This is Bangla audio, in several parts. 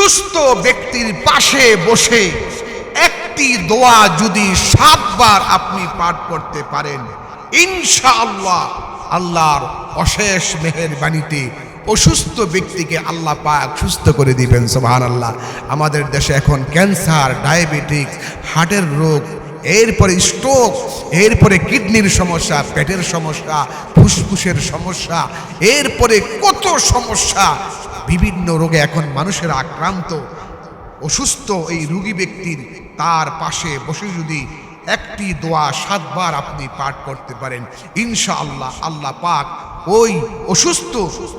সুস্থ ব্যক্তির পাশে বসে একটি দোয়া যদি সাতবার আপনি পাঠ করতে পারেন, ইনশাআল্লাহ আল্লাহর অশেষ মেহেরবাণীতে অসুস্থ ব্যক্তিকে আল্লাহ পাক সুস্থ করে দিবেন সোহান আল্লাহ আমাদের দেশে এখন ক্যান্সার, ডায়াবেটিক্স, হার্টের রোগ, এরপরে স্ট্রোক, এরপরে কিডনির সমস্যা, পেটের সমস্যা, ফুসফুসের সমস্যা, এরপরে কত সমস্যা বিভিন্ন রোগে এখন মানুষের আক্রান্ত, অসুস্থ এই রুগী ব্যক্তির তার পাশে বসে যদি একটি দোয়া সাতবার আপনি পাঠ করতে পারেন ইনশা আল্লাহ আল্লাহ পাক ওই অসুস্থ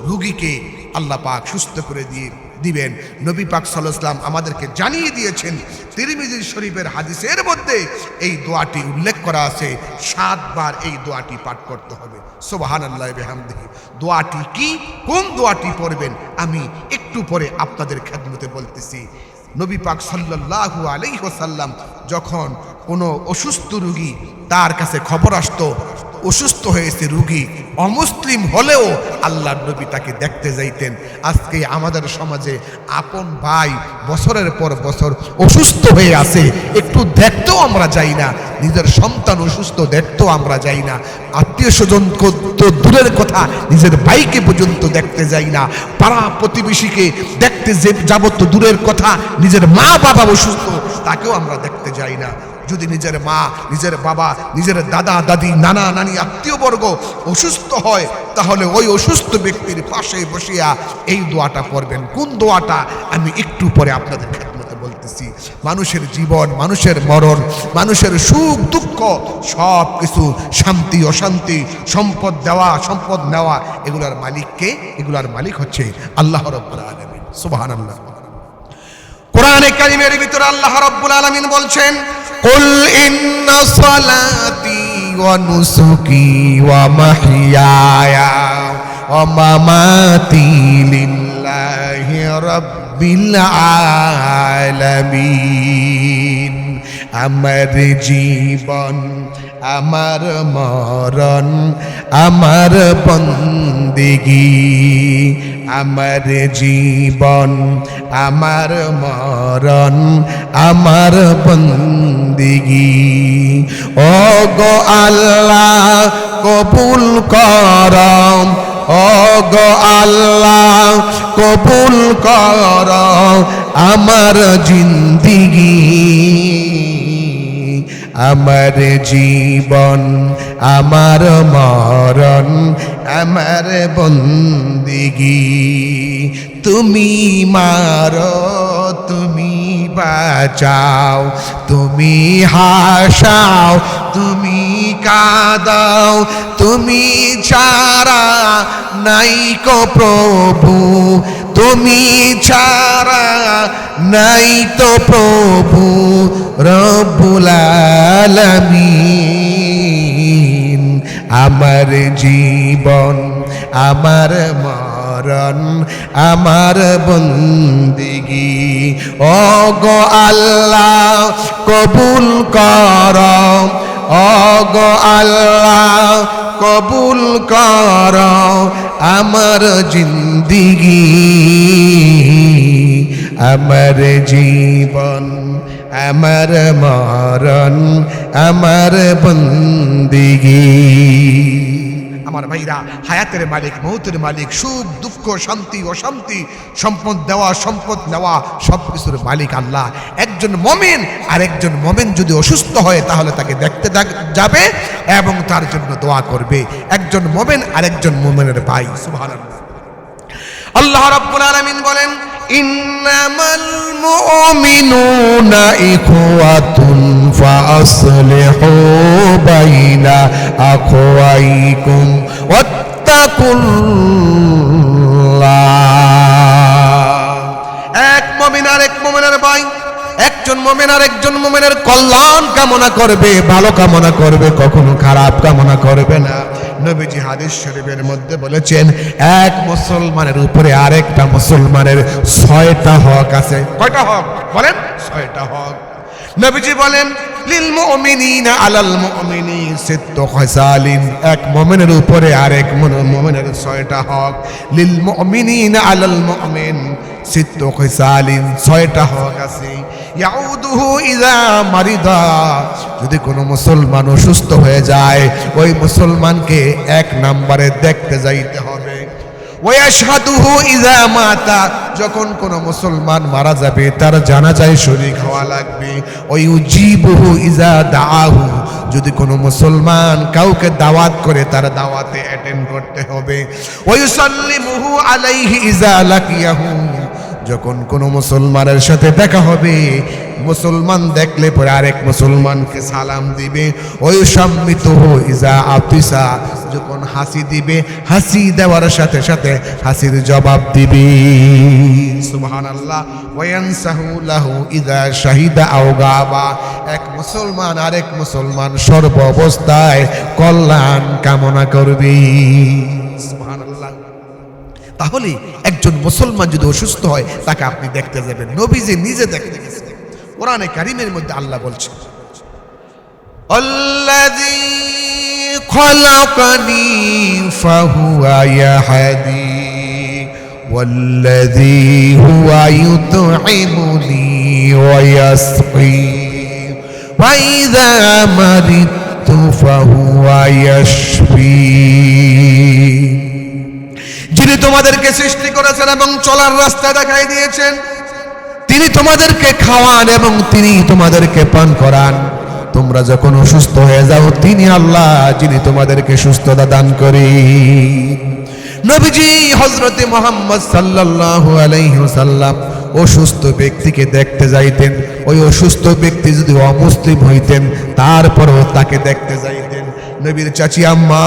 রুগীকে আল্লাহ পাক সুস্থ করে দিয়ে দিবেন। নবী পাক সাল্লাম আমাদেরকে জানিয়ে দিয়েছেন, তিরমিজি শরীফের হাদিসের মধ্যে এই দোয়াটি উল্লেখ করা আছে, সাতবার এই দোয়াটি পাঠ করতে হবে। সোবাহান আল্লাহ বেহামদিহি। দোয়াটি কি? কোন দোয়াটি পড়বেন? আমি একটু পরে আপনাদের খেদমতে বলতেছি। নবী পাক সাল্লাল্লাহু আলাইহি ওয়াসাল্লাম যখন কোনো অসুস্থ রুগী তার কাছে খবর আসতো অসুস্থ হয়েছে রুগী, অমুসলিম হলেও আল্লাহর নবী তাকে দেখতে যাইতেন। আজকে আমাদের সমাজে আপন ভাই বছরের পর বছর অসুস্থ হয়ে আছে, একটু দেখতেও আমরা যাই না, নিজের সন্তান অসুস্থ দেখতেও আমরা যাই না। আত্মীয় স্বজন তো দূরের কথা, নিজের ভাইকে পর্যন্ত দেখতে যাই না। পাড়া প্রতিবেশীকে দেখতে যে যাব তো দূরের কথা, নিজের মা বাবা অসুস্থ, তাকেও আমরা দেখতে যাই না। যদি নিজের মা, নিজের বাবা, নিজের দাদা, দাদি, নানা, নানি, আত্মীয়বর্গ অসুস্থ হয়, তাহলে ওই অসুস্থ ব্যক্তির পাশে বসিয়া এই দোয়াটা পড়বেন। কোন দোয়াটা? আমি একটু পরে আপনাদের খেদমতে বলতেছি। মানুষের জীবন, মানুষের মরণ, মানুষের সুখ, দুঃখ, সব কিছু শান্তি, অশান্তি, সম্পদ দেওয়া, সম্পদ নেওয়া, এগুলার মালিককে, এগুলার মালিক হচ্ছে আল্লাহ রব্বুল আলমিন। সুবহানাল্লাহ। কোরআনে কারিমের ভিতরে আল্লাহ রব্বুল আলামিন বলছেন, কুল ইন্না সালাতি ওয়া নুসুকি ওয়া মাহইয়ায়া ওয়া মামাতি লিল্লাহি রাব্বিল আলামিন। আমার জীবন, আমার মরণ, আমার বন্দিগি, আমার জীবন আমার মরণ, আমার বন্দিগি। ও গো আল্লাহ, কবুল করম। ও গো আল্লাহ, কবুল কর আমার জিন্দিগি। আমার জীবন, আমার মরণ, আমার বন্দিগি। তুমি মারো, তুমি বাঁচাও, তুমি হাসাও, তুমি কাদাও, তুমি ছাড়া নাই কো প্রভু, তুমি ছাড়া নাই তো প্রভু, রব্বুল আলামিন। আমার জীবন, আমার মরণ আমার বন্দিগি। ও গো আল্লাহ, কবুল কর। ও গো আল্লাহ, কবুল কর। আমার জিন্দিগি, আমার জীবন, আমার মরণ, আমার বন্দিগি। আমার ভাইরা, হায়াতের মালিক, মৌতের মালিক, সুখ, দুঃখ, শান্তি, অশান্তি, সম্পদ দেওয়া, সম্পদ নেওয়া সব কিছুর মালিক আল্লাহ। একজন মমেন আর একজন মমেন যদি অসুস্থ হয়, তাহলে তাকে দেখতে যাবে এবং তার জন্য দোয়া করবে। একজন মোমেন আর একজন মোমেনের ভাই, সুবহানাল্লাহ। আল্লাহ রাব্বুল আলামিন বলেন, ইন্নামাল মুমিনুনা ইখওয়াতুন ফাসলিহু বাইনা আখওয়াইকুম ওয়াত্তাকুল্লাহ এক মুমিন আর এক মুমিনের ভাই, একজন মোমেন আর একজন মোমেনের কল্যাণ কামনা করবে, ভালো কামনা করবে, কখনো খারাপ কামনা করবে না। নবীজি হাদিস শরীফের মধ্যে বলেছেন, এক মুসলমানের উপরে আরেকটা মুসলমানের ছয়টা হক আছে। কয়টা হক? বলেন, ছয়টা হক। নবীজি বলেন লিল মুমিনিনা আলাল খাসালিন এক মুমিনের উপরে মুমিনের ছয়টা হক। লিল মুমিনিনা আলাল মুমিন ছয়টা হক আছে। ইয়াউদুহু ইযা মারিদা। যদি কোনো মুসলমান অসুস্থ হয়ে যায়, ওই মুসলমানকে এক নম্বরে দেখতে যাইতে হবে। ইযা মাতা। যখন কোন মুসলমান মারা যাবে, তার জানাজায় শরীক হওয়া লাগবে। ওই উজিবুহু ইজা দাহু যদি কোনো মুসলমান কাউকে দাওয়াত করে, তার দাওয়াতে অ্যাটেন্ড করতে হবে। ওয়ুসাল্লিমুহু আলাইহি ইজা লাকিয়াহু। যখন কোনো মুসলমানের সাথে দেখা হবে মুসলমান দেখলে পরে আরেক মুসলমানকে সালাম দিবে। ওই সম্মিত ইজা আফিসা, যখন হাসি দিবে, হাসি দেওয়ার সাথে সাথে হাসির জবাব দিবে। সুবহান আল্লাহ ওয়ানসাহু লাহু ইজা শাহিদা আও গাবা। এক মুসলমান আরেক মুসলমান সর্ব অবস্থায় কল্যাণ কামনা করবে। তাহলে একজন মুসলমান যদি অসুস্থ হয়, তাকে আপনি দেখতে যাবেন। নবী যে নিজে দেখতে গেছেন। কোরআনে কারিমের মধ্যে আল্লাহ বলছেন الذي خلقني فهو يهدي والذي هو يطعمني ويسقي وإذا مرضت فهو يشفي যিনি তোমাদেরকে সৃষ্টি করেছেন এবং চলার রাস্তা দেখাই দিয়েছেন তিনি তোমাদেরকে খাওয়ান এবং তিনি তোমাদেরকে পান করান। তোমরা যখন অসুস্থ হয়ে যাও, তিনি আল্লাহ, যিনি তোমাদেরকে সুস্থতা দান করে। নবীজি হজরতে মোহাম্মদ সাল্লাল্লাহু আলাইহি সাল্লাম অসুস্থ ব্যক্তিকে দেখতে যাইতেন। ওই অসুস্থ ব্যক্তি যদি অমুসলিম হইতেন, তারপরেও তাকে দেখতে যাইতেন। নবীর চাচি আম্মা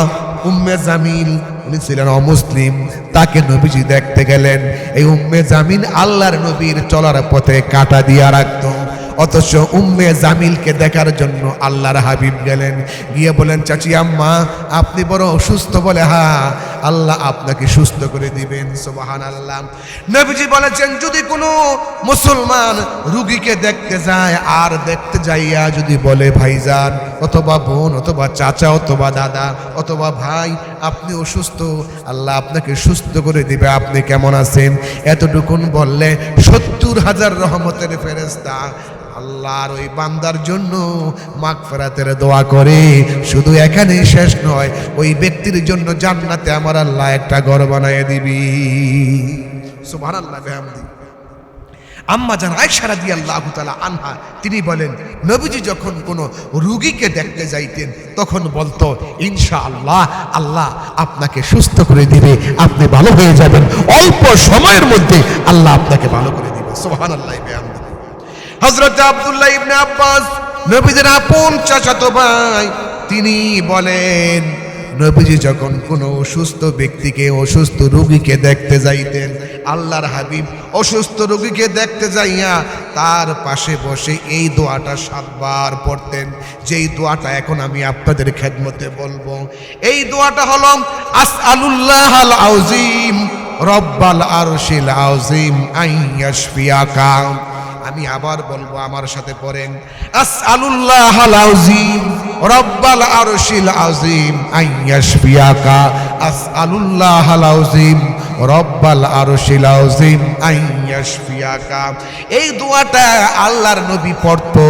উম্মে জামিল, উনি ছিলেন অমুসলিম, তাকে নবীজি দেখতে গেলেন। এই উম্মে জামিন আল্লাহর নবীর চলার পথে কাটা দিয়া রাখতো। অথচ উম্মে জামিলকে দেখার জন্য আল্লাহর হাবিব গেলেন। গিয়ে বলেন, চাচি, আম্মা, আপনি বড় অসুস্থ বলে হা আল্লাহ আপনাকে সুস্থ করে দিবেন সুবাহান আল্লাহ নবীজি বলেছেন, যদি কোনো মুসলমান রুগীকে দেখতে যায়, আর দেখতে যাইয়া যদি বলে, ভাইজান, অথবা বোন, অথবা চাচা, অথবা দাদা, অথবা ভাই, আপনি অসুস্থ, আল্লাহ আপনাকে সুস্থ করে দিবে, আপনি কেমন আছেন? এতটুকুন বললে সত্তর হাজার রহমতের ফেরেস্তা আল্লাহর ওই বান্দার জন্য মাগ ফেরাতের দোয়া করে। শুধু এখানেই শেষ নয়, ওই ব্যক্তির জন্য জান্নাতে আমার আল্লাহ একটা ঘর বানায় দিবি। সুবহান আল্লাহ আম্মা জান আয়সা রাদিয়াল্লাহু তাআলা আনহা, তিনি বলেন, নবীজি যখন কোনো রুগীকে দেখতে যাইতেন, তখন বলতো, ইনশাআল্লাহ, আল্লাহ আপনাকে সুস্থ করে দিবে, আপনি ভালো হয়ে যাবেন। অল্প সময়ের মধ্যে আল্লাহ আপনাকে ভালো করে দিবে। সুবহানাল্লাহ, বিহামদি। হযরত আবদুল্লাহ ইবনে আব্বাস নবীজির আপন চাচাতো ভাই, তিনি বলেন, নবীজি যখন কোনো অসুস্থ ব্যক্তিকে, অসুস্থ রোগীকে দেখতে যাইতেন, আল্লাহর হাবিব অসুস্থ রোগীকে দেখতে যাইয়া তার পাশে বসে এই দোয়াটা সাতবার পড়তেন। যেই দোয়াটা এখন আমি আপনাদের খেদমতে বলব। এই দোয়াটা হলো আস আলুল্লাহ আল আউজিম রব্বাল আরশিল আউজিম আইয়াশফিয়াকা আমি আবার বলব আমার সাথে পড়েন। আসআলুল্লাহ আল আযীম রব্বাল আরশিল আইয়াশফিয়াকা। আসআলুল্লাহ আল আযীম রব্বাল আরশিল আইয়াশফিয়াকা। এই দোয়াটা আল্লাহর নবী পড়তো।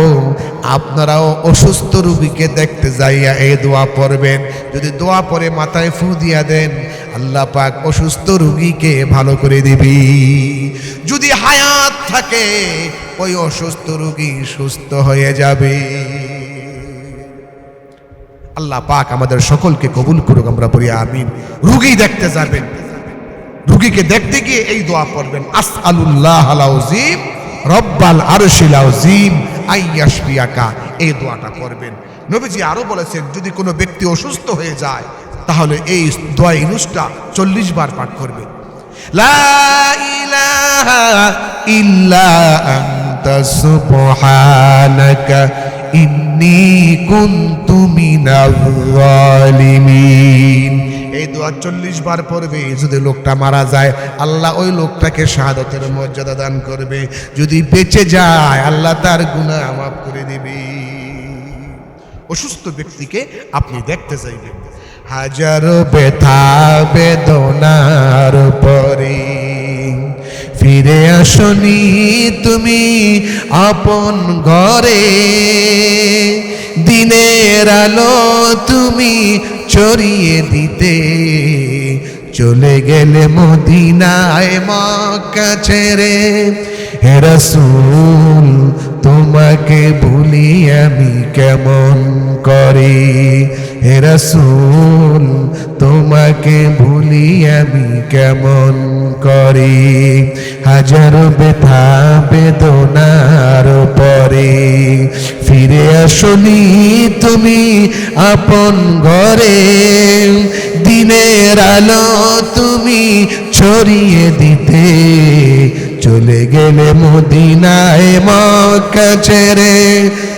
আপনারাও অসুস্থ রুগীকে দেখতে যাইয়া এই দোয়া পড়বেন। যদি দোয়া পরে মাথায় ফু দিয়া দেন, আল্লাহ পাক অসুস্থ রুগীকে ভালো করে দিবি। যদি থাকে, ওই অসুস্থ রোগী সুস্থ হয়ে যাবে। আল্লাহ পাক আমাদের সকলকে কবুল করুক, আমরা পড়ি আমিন। রুগী দেখতে যাবেন। রুগীকে দেখতে গিয়ে এই দোয়া পড়বেন আস আলুল্লাহ আলাউজিম রব্বাল আরশিল আউজিম আইয়াশফিয়াকা। এই দোয়াটা পড়বেন। নবীজি আরও বলেছেন, যদি কোনো ব্যক্তি অসুস্থ হয়ে যায়, তাহলে এই দোয়া ইনুসটা চল্লিশ বার পাঠ করবেন। লা ইলাহা ইল্লা আনতা সুবহানাকা ইন্নী কুনতু মিনাজ জালিমিন এই চল্লিশ বার পড়বে, যদি লোকটা মারা যায়, আল্লাহ ওই লোকটাকে শাহাদতের মর্যাদা দান করবে। যদি বেঁচে যায়, আল্লাহ তার গুনাহ মাফ করে দিবে। অসুস্থ ব্যক্তিকে আপনি দেখতে চাইবেন। হাজারো ব্যথা বেদনার পরে ফিরে আসনি তুমি আপন ঘরে। দিনের আলো তুমি চড়িয়ে দিতে। চলে গেলে মদিনায় মক্কা ছেড়ে। হে রাসূল, তোমাকে ভুলি আমি কেমন করে? রাসূল, তোমাকে ভুলি আমি কেমন করে? হাজারো ব্যথা বেদনার পরে ফিরে আসনি তুমি আপন ঘরে। দিনের আলো তুমি ছড়িয়ে দিতে চলে গেলে মদিনায় মক্কা ছেড়ে